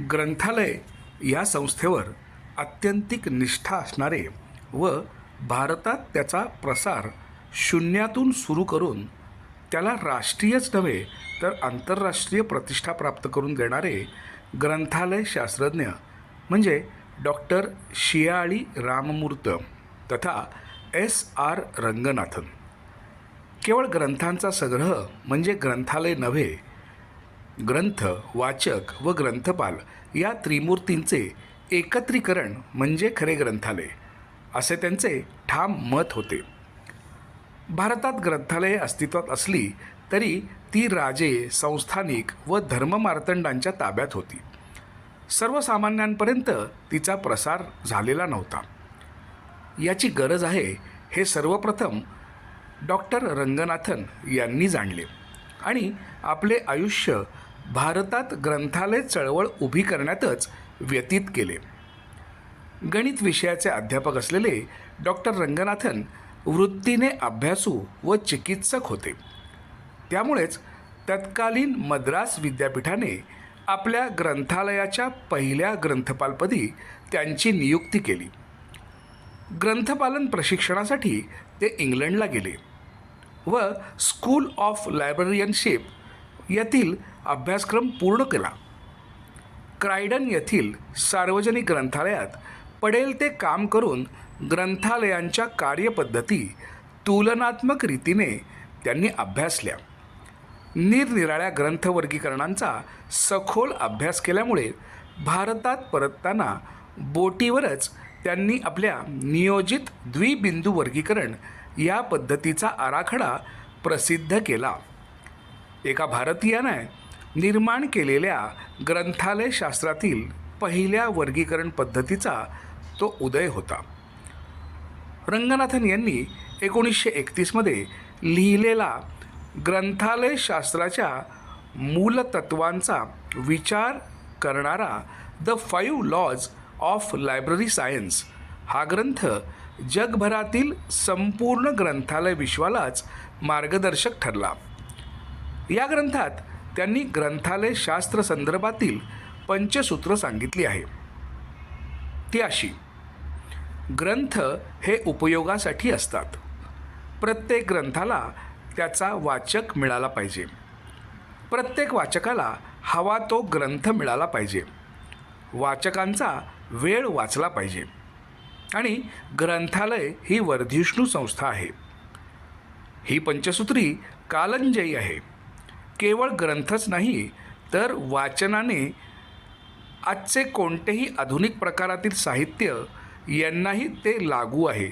ग्रंथालय या संस्थेवर आत्यंतिक निष्ठा असणारे व भारतात त्याचा प्रसार शून्यातून सुरू करून त्याला राष्ट्रीयच नव्हे तर आंतरराष्ट्रीय प्रतिष्ठा प्राप्त करून देणारे ग्रंथालय शास्त्रज्ञ म्हणजे डॉक्टर शियाळी राममूर्त तथा एस आर रंगनाथन. केवळ ग्रंथांचा संग्रह म्हणजे ग्रंथालय नव्हे ग्रंथ वाचक व ग्रंथपाल या त्रिमूर्तींचे एकत्रीकरण म्हणजे खरे ग्रंथालय असे त्यांचे ठाम मत होते. भारतात ग्रंथालये अस्तित्वात असली तरी ती राजे संस्थानिक व धर्ममार्तंडांच्या ताब्यात होती. सर्वसामान्यांपर्यंत तिचा प्रसार झालेला नव्हता. याची गरज आहे हे सर्वप्रथम डॉक्टर रंगनाथन यांनी जाणले आणि आपले आयुष्य भारतात ग्रंथालय चळवळ उभी करण्यातच व्यतीत केले. गणित विषयाचे अध्यापक असलेले डॉक्टर रंगनाथन वृत्तीने अभ्यासू व चिकित्सक होते. त्यामुळेच तत्कालीन मद्रास विद्यापीठाने आपल्या ग्रंथालयाच्या पहिल्या ग्रंथपालपदी त्यांची नियुक्ती केली. ग्रंथपालन प्रशिक्षणासाठी ते इंग्लंडला गेले व स्कूल ऑफ लायब्ररियनशिप येथील अभ्यासक्रम पूर्ण केला. क्रायडन येथील सार्वजनिक ग्रंथालयात पडेल ते काम करून ग्रंथालयांच्या कार्यपद्धती तुलनात्मक रीतीने त्यांनी अभ्यासल्या. निरनिराळ्या ग्रंथवर्गीकरणांचा सखोल अभ्यास केल्यामुळे भारतात परतताना बोटीवरच त्यांनी आपल्या नियोजित द्विबिंदू वर्गीकरण या पद्धतीचा आराखडा प्रसिद्ध केला. एका भारतीयाने निर्माण केलेल्या ग्रंथालय शास्त्रातील पहिल्या वर्गीकरण पद्धतीचा तो उदय होता. रंगनाथन यांनी एकोणीसशे एकतीसमध्ये लिहिलेला ग्रंथालय शास्त्राच्या मूलतत्वांचा विचार करणारा the five laws of library science हा ग्रंथ जगभरातील संपूर्ण ग्रंथालय विश्वालाच मार्गदर्शक ठरला. या ग्रंथात त्यांनी ग्रंथालय शास्त्र संदर्भातील पंचसूत्र सांगितली आहे. ती अशी ग्रंथ हे उपयोगासाठी असतात. प्रत्येक ग्रंथाला त्याचा वाचक मिळाला पाहिजे. प्रत्येक वाचकाला हवा तो ग्रंथ मिळाला पाहिजे. वाचकांचा वेळ वाचला पाहिजे. आणि ग्रंथालय ही वर्धिष्णू संस्था आहे. ही पंचसूत्री कालंजयी आहे. केवळ ग्रंथच नाही तर वाचनाने आजचे कोणतेही आधुनिक प्रकारातील साहित्य यांनाही ते लागू आहे.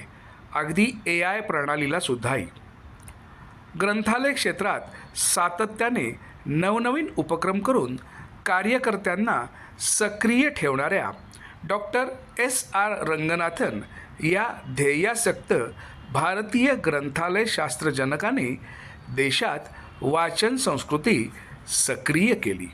अगदी ए आय प्रणालीला सुद्धाही. ग्रंथालय क्षेत्रात सातत्याने नवनवीन उपक्रम करून कार्यकर्त्यांना सक्रिय ठेवणाऱ्या डॉक्टर एस. आर. रंगनाथन या ध्येयासक्त भारतीय ग्रंथालय शास्त्रजनकाने देशात वाचन संस्कृती सक्रिय केली.